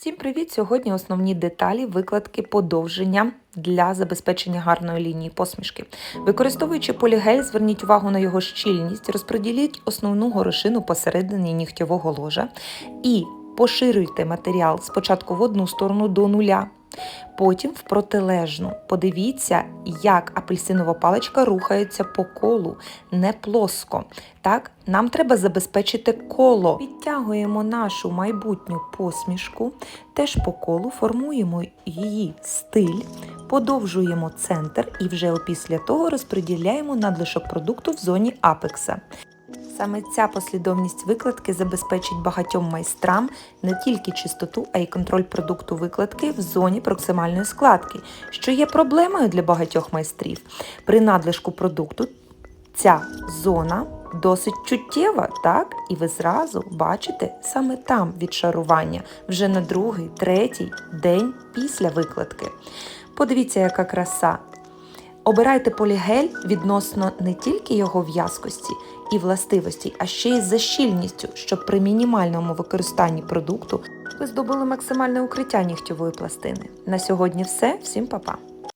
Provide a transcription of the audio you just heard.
Всім привіт! Сьогодні основні деталі викладки подовження для забезпечення гарної лінії посмішки. Використовуючи полігель, зверніть увагу на його щільність, розподіліть основну горошину посередині нігтєвого ложа і поширюйте матеріал спочатку в одну сторону до нуля, потім в протилежну. Подивіться, як апельсинова паличка рухається по колу, не плоско. Так, нам треба забезпечити коло. Підтягуємо нашу майбутню посмішку, теж по колу формуємо її стиль, подовжуємо центр і вже опісля того розподіляємо надлишок продукту в зоні апекса. Саме ця послідовність викладки забезпечить багатьом майстрам не тільки чистоту, а й контроль продукту викладки в зоні проксимальної складки, що є проблемою для багатьох майстрів. При надлишку продукту ця зона досить чуттєва, так? І ви зразу бачите саме там відшарування вже на другий, третій день після викладки. Подивіться, яка краса. Обирайте полігель відносно не тільки його в'язкості і властивості, а ще й за щільністю, щоб при мінімальному використанні продукту ви здобули максимальне укриття нігтєвої пластини. На сьогодні все. Всім па-па!